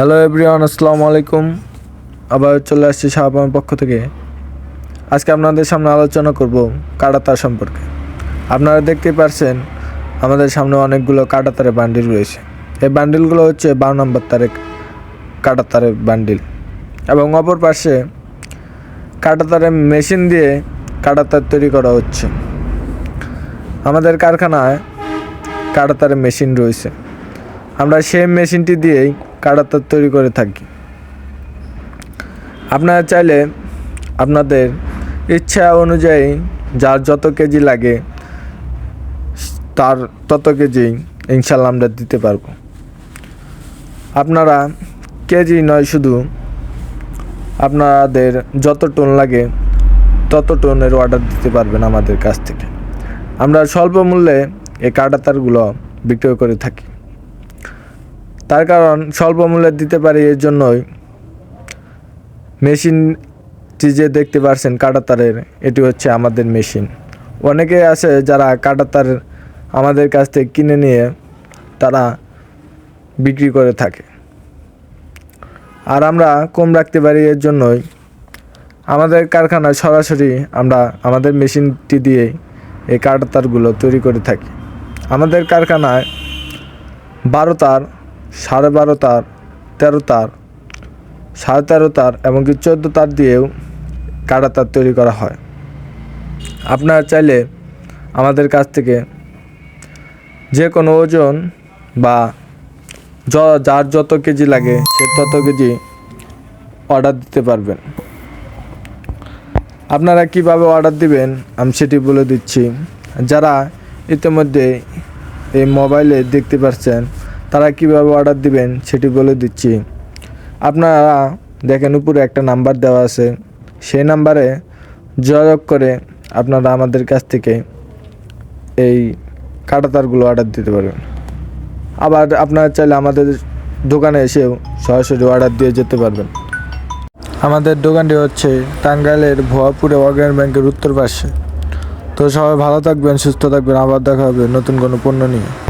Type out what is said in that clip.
Hello everyone আসসালামু আলাইকুম আবার চলে আসছি শাহবামের পক্ষ থেকে। আজকে আপনাদের সামনে আলোচনা করব কাটাতার সম্পর্কে। আপনারা দেখতেই পারছেন, আমাদের সামনে অনেকগুলো কাটাতারের বান্ডিল রয়েছে। এই বান্ডিলগুলো হচ্ছে বারো নম্বর তারের কাটাতারের বান্ডিল। এবং অপর পাশে কাটাতারের মেশিন দিয়ে কাটাতার তৈরি করা হচ্ছে। আমাদের কারখানায় কাটাতারের মেশিন রয়েছে। আমরা সেই মেশিনটি দিয়েই কাটাতার তৈরি করে থাকি। আপনারা চাইলে আপনাদের ইচ্ছা অনুযায়ী যার যত কেজি লাগে, তার তত কেজি ইনশাল্লাহ আমরা দিতে পারব। আপনারা কেজি নয়, শুধু আপনাদের যত টোন লাগে, তত টোনের অর্ডার দিতে পারবেন আমাদের কাছ থেকে। আমরা স্বল্প মূল্যে এই কাটাতারগুলো বিক্রয় করে থাকি। তার কারণ স্বল্প মূল্যে দিতে পারি এর জন্যই। মেশিনটি যে দেখতে পারছেন কাটাতারের, এটি হচ্ছে আমাদের মেশিন। অনেকে আছে যারা কাটাতার আমাদের কাছ থেকে কিনে নিয়ে তারা বিক্রি করে থাকে। আর আমরা কম রাখতে পারি এর জন্যই। আমাদের কারখানায় সরাসরি আমরা আমাদের মেশিনটি দিয়ে এই কাটাতারগুলো তৈরি করে থাকি। আমাদের কারখানায় বারো তার সাড়ে বারো তার, তেরো তার, সাড়ে তেরো তার এমনকি চোদ্দ তার দিয়েও কাটা তার তৈরি করা হয়। আপনারা চাইলে আমাদের কাছ থেকে যে কোনো ওজন বা যার যত কেজি লাগে সে তত কেজি অর্ডার দিতে পারবেন। আপনারা কীভাবে অর্ডার দিবেন আমি সেটি বলে দিচ্ছি। যারা ইতিমধ্যে এই মোবাইলে দেখতে পাচ্ছেন তারা কীভাবে অর্ডার দিবেন সেটি বলে দিচ্ছি। আপনারা দেখেন উপরে একটা নাম্বার দেওয়া আছে। সেই নাম্বারে যোগাযোগ করে আপনারা আমাদের কাছ থেকে এই কাটাতারগুলো অর্ডার দিতে পারবেন। আবার আপনারা চাইলে আমাদের দোকানে এসেও সরাসরি অর্ডার দিয়ে যেতে পারবেন। আমাদের দোকানটি হচ্ছে টাঙ্গাইলের ভুয়াপুরে অগ্রণী ব্যাংকের উত্তর পাশে। তো সবাই ভালো থাকবেন, সুস্থ থাকবেন। আবার দেখা হবে নতুন কোনো পণ্য নিয়ে।